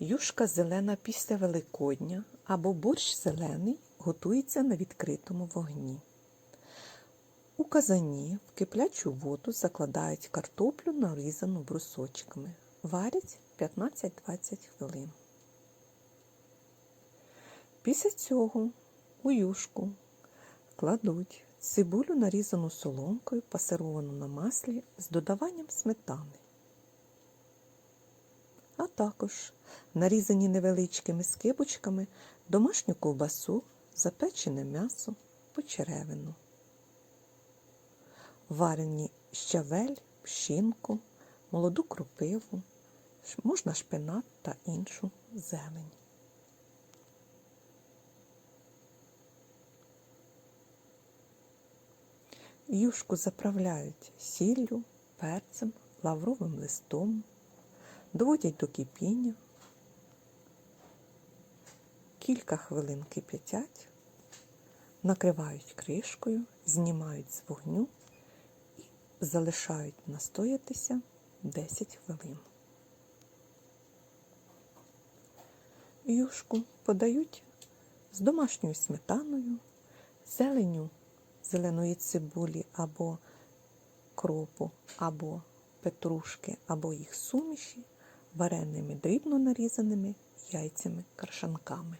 Юшка зелена після Великодня або борщ зелений готується на відкритому вогні. У казані в киплячу воду закладають картоплю, нарізану брусочками. Варять 15-20 хвилин. Після цього у юшку кладуть цибулю, нарізану соломкою, пасировану на маслі з додаванням сметани а також нарізані невеличкими скибочками домашню ковбасу, запечене м'ясо, почеревину, варені щавель, пшінку, молоду кропиву, можна шпинат та іншу зелень. Юшку заправляють сіллю, перцем, лавровим листом, доводять до кипіння, кілька хвилин кип'ятять, накривають кришкою, знімають з вогню і залишають настоятися 10 хвилин. Юшку подають з домашньою сметаною, зеленю зеленої цибулі або кропу, або петрушки, або їх суміші, вареними дрібно нарізаними яйцями крашанками.